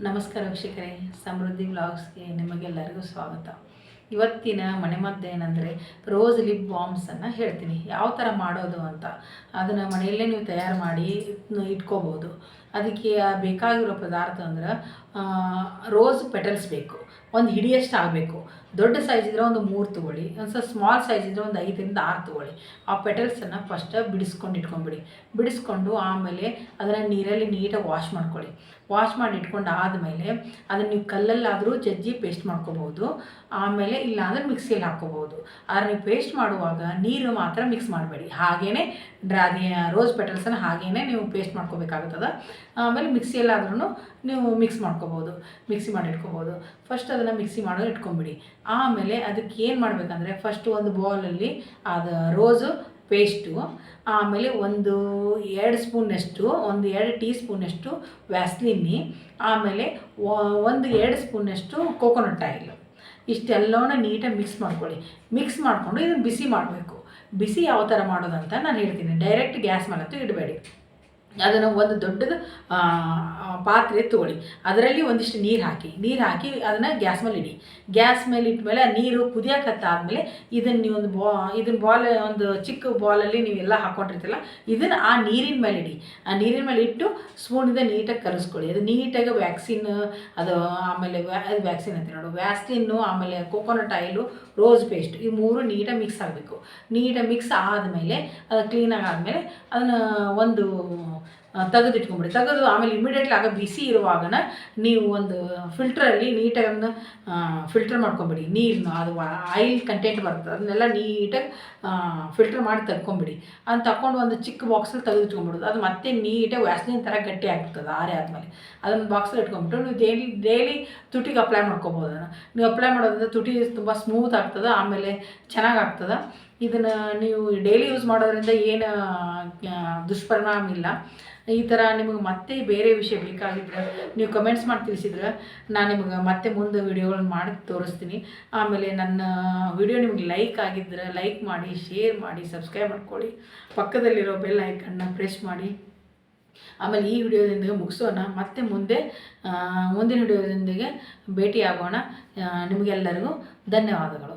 ನಮಸ್ಕಾರ ವೀಕ್ಷಕರೇ, ಸಮೃದ್ಧಿ ವ್ಲಾಗ್ಸ್ಗೆ ನಿಮಗೆಲ್ಲರಿಗೂ ಸ್ವಾಗತ. ಇವತ್ತಿನ ಮನೆಮದ್ದು ಏನಂದರೆ ರೋಸ್ ಲಿಪ್ ಬಾಮ್ಸನ್ನು ಹೇಳ್ತೀನಿ. ಯಾವ ಥರ ಮಾಡೋದು ಅಂತ. ಅದನ್ನು ಮನೆಯಲ್ಲೇ ನೀವು ತಯಾರು ಮಾಡಿ ಇಟ್ಕೋಬೋದು. ಅದಕ್ಕೆ ಬೇಕಾಗಿರೋ ಪದಾರ್ಥ ಅಂದ್ರೆ ರೋಸ್ ಪೆಟಲ್ಸ್ ಬೇಕು. ಒಂದು ಹಿಡಿಯಷ್ಟು ಆಗಬೇಕು. ದೊಡ್ಡ ಸೈಜ್ ಇದ್ದರೆ ಒಂದು ಮೂರು ತಗೊಳ್ಳಿ. ಒಂದು ಸ್ವಲ್ಪ ಸ್ಮಾಲ್ ಸೈಜ್ ಇದ್ದರೆ ಒಂದು ಐದರಿಂದ ಆರು ತೊಗೊಳ್ಳಿ. ಆ ಪೆಟಲ್ಸನ್ನು ಫಸ್ಟ್ ಬಿಡಿಸ್ಕೊಂಡು ಇಟ್ಕೊಂಬಿಡಿ ಬಿಡಿಸ್ಕೊಂಡು ಆಮೇಲೆ ಅದನ್ನು ನೀರಲ್ಲಿ ನೀಟಾಗಿ ವಾಶ್ ಮಾಡ್ಕೊಳ್ಳಿ. ವಾಶ್ ಮಾಡಿ ಇಟ್ಕೊಂಡು ಆದಮೇಲೆ ಅದನ್ನು ನೀವು ಕಲ್ಲಲ್ಲಾದರೂ ಜಜ್ಜಿ ಪೇಸ್ಟ್ ಮಾಡ್ಕೋಬೋದು ಆಮೇಲೆ ಇಲ್ಲ ಅಂದರೆ ಮಿಕ್ಸಿಯಲ್ಲಿ ಹಾಕ್ಕೋಬೋದು ಆದರೆ ನೀವು ಪೇಸ್ಟ್ ಮಾಡುವಾಗ ನೀರು ಮಾತ್ರ ಮಿಕ್ಸ್ ಮಾಡಬೇಡಿ. ಹಾಗೇ ಡ್ರಾದಿ ರೋಸ್ ಪೆಟಲ್ಸನ್ನು ಹಾಗೇ ನೀವು ಪೇಸ್ಟ್ ಮಾಡ್ಕೋಬೇಕಾಗುತ್ತದೆ. ಆಮೇಲೆ ಮಿಕ್ಸಿಯಲ್ಲಾದ್ರೂ ನೀವು ಮಿಕ್ಸ್ ಮಾಡ್ಕೋಬೋದು ಮಿಕ್ಸಿ ಮಾಡಿ ಇಟ್ಕೋಬೋದು. ಫಸ್ಟ್ ಅದನ್ನು ಮಿಕ್ಸಿ ಮಾಡೋದು ಇಟ್ಕೊಂಬಿಡಿ. ಆಮೇಲೆ ಅದಕ್ಕೆ ಏನು ಮಾಡಬೇಕಂದ್ರೆ ಫಸ್ಟು ಒಂದು ಬೌಲಲ್ಲಿ ಅದು ರೋಸು ಪೇಸ್ಟು ಆಮೇಲೆ ಒಂದು ಎರಡು ಸ್ಪೂನಷ್ಟು, ಒಂದು ಎರಡು ಟೀ ಸ್ಪೂನಷ್ಟು ವ್ಯಾಸ್ಲಿನ್ನಿ ಆಮೇಲೆ ಒಂದು ಎರಡು ಸ್ಪೂನಷ್ಟು ಕೋಕೋನಟ್ ಆಯಿಲ್ ಇಷ್ಟೆಲ್ಲವನ್ನ ನೀಟಾಗಿ ಮಿಕ್ಸ್ ಮಾಡ್ಕೊಳ್ಳಿ. ಮಿಕ್ಸ್ ಮಾಡಿಕೊಂಡು ಇದನ್ನು ಬಿಸಿ ಮಾಡಬೇಕು. ಬಿಸಿ ಯಾವ ಥರ ಮಾಡೋದಂತ ನಾನು ಹೇಳ್ತೀನಿ. ಡೈರೆಕ್ಟ್ ಗ್ಯಾಸ್ ಮೇಲಂತೂ ಇಡಬೇಡಿ. ಅದನ್ನು ಒಂದು ದೊಡ್ಡದು ಪಾತ್ರೆ ತಗೊಳ್ಳಿ ಅದರಲ್ಲಿ ಒಂದಿಷ್ಟು ನೀರು ಹಾಕಿ. ನೀರು ಹಾಕಿ ಅದನ್ನು ಗ್ಯಾಸ್ ಮೇಲೆ ಇಡಿ. ಗ್ಯಾಸ್ ಮೇಲೆ ಇಟ್ಟಮೇಲೆ ಆ ನೀರು ಕುದಿಯೋಕತ್ತಾದ್ಮೇಲೆ ಇದನ್ನು ನೀವು ಒಂದು ಬಾ ಇದನ್ನ ಬಾಲ್, ಒಂದು ಚಿಕ್ಕ ಬಾಲಲ್ಲಿ ನೀವೆಲ್ಲ ಹಾಕ್ಕೊಂಡಿರ್ತಿಲ್ಲ ಇದನ್ನು ಆ ನೀರಿನ ಮೇಲೆ ಇಡಿ. ಆ ನೀರಿನ ಮೇಲೆ ಇಟ್ಟು ಸ್ಪೂನಿಂದ ನೀಟಾಗಿ ಕಲಿಸ್ಕೊಳ್ಳಿ ಅದು ನೀಟಾಗಿ ವ್ಯಾಕ್ಸಿನ್, ಅದು ಆಮೇಲೆ ವ್ಯಾ, ಅದು ವ್ಯಾಕ್ಸಿನ್ ಅಂತ ನೋಡು. ವ್ಯಾಕ್ಸಿನ್ನು, ಆಮೇಲೆ ಕೋಕೋನಟ್ ಆಯಿಲು, ರೋಸ್ ಪೇಸ್ಟ್ ಈ ಮೂರು ನೀಟಾಗಿ ಮಿಕ್ಸ್ ಆಗಬೇಕು. ನೀಟಾಗಿ ಮಿಕ್ಸ್ ಆದಮೇಲೆ, ಅದು ಕ್ಲೀನಾಗಿ ಆದಮೇಲೆ ಅದನ್ನು ಒಂದು ತೆಗೆದು ಇಟ್ಕೊಂಬಿಡಿ ತೆಗೆದು ಆಮೇಲೆ ಇಮಿಡಿಯೇಟ್ಲಿ ಆಗ ಬಿಸಿ ಇರುವಾಗನ ನೀವು ಒಂದು ಫಿಲ್ಟ್ರಲ್ಲಿ ನೀಟಾಗಿ ಅದನ್ನ ಫಿಲ್ಟರ್ ಮಾಡ್ಕೊಂಬಿಡಿ. ನೀರನ್ನ ಅದು ಆಯಿಲ್ ಕಂಟೆಂಟ್ ಬರ್ತದೆ, ಅದನ್ನೆಲ್ಲ ನೀಟಾಗಿ ಫಿಲ್ಟರ್ ಮಾಡಿ ತೆಗ್ಕೊಂಬಿಡಿ ಅದನ್ನ ತಗೊಂಡು ಒಂದು ಚಿಕ್ಕ ಬಾಕ್ಸಲ್ಲಿ ತೆಗೆದು ಇಟ್ಕೊಂಬಿಡೋದು ಅದು ಮತ್ತೆ ನೀಟಾಗಿ ವ್ಯಾಸ್ಲಿನ್ ಥರ ಗಟ್ಟಿ ಆಗ್ತದೆ ಆರೆ ಆದಮೇಲೆ. ಅದನ್ನು ಬಾಕ್ಸಲ್ಲಿ ಇಟ್ಕೊಂಬಿಟ್ಟು ನೀವು ಡೈಲಿ ಡೈಲಿ ತುಟಿಗೆ ಅಪ್ಲೈ ಮಾಡ್ಕೊಬೋದು ಅದನ್ನು. ನೀವು ಅಪ್ಲೈ ಮಾಡೋದ್ರಿಂದ ತುಟಿ ತುಂಬ ಸ್ಮೂತ್ ಆಗ್ತದೆ, ಆಮೇಲೆ ಚೆನ್ನಾಗಿ ಆಗ್ತದೆ. ಇದನ್ನು ನೀವು ಡೈಲಿ ಯೂಸ್ ಮಾಡೋದ್ರಿಂದ ಏನು ದುಷ್ಪರಿಣಾಮ ಇಲ್ಲ. ಈ ಥರ ನಿಮಗೆ ಮತ್ತೆ ಬೇರೆ ವಿಷಯ ಬೇಕಾಗಿದ್ರೆ ನೀವು ಕಮೆಂಟ್ಸ್ ಮಾಡಿ ತಿಳಿಸಿದ್ರೆ ನಾನು ನಿಮಗೆ ಮತ್ತೆ ಮುಂದೆ ವಿಡಿಯೋಗಳನ್ನ ಮಾಡಿ ತೋರಿಸ್ತೀನಿ. ಆಮೇಲೆ ನನ್ನ ವಿಡಿಯೋ ನಿಮಗೆ ಲೈಕ್ ಆಗಿದ್ರೆ ಲೈಕ್ ಮಾಡಿ ಶೇರ್ ಮಾಡಿ ಸಬ್ಸ್ಕ್ರೈಬ್ ಮಾಡ್ಕೊಳ್ಳಿ. ಪಕ್ಕದಲ್ಲಿರೋ ಬೆಲ್ ಐಕನ್ನ ಪ್ರೆಸ್ ಮಾಡಿ. ಆಮೇಲೆ ಈ ವಿಡಿಯೋದಿಂದ ಮುಗಿಸೋಣ. ಮತ್ತೆ ಮುಂದೆ ಮುಂದಿನ ವಿಡಿಯೋದೊಂದಿಗೆ ಭೇಟಿಯಾಗೋಣ. ನಿಮಗೆಲ್ಲರಿಗೂ ಧನ್ಯವಾದಗಳು.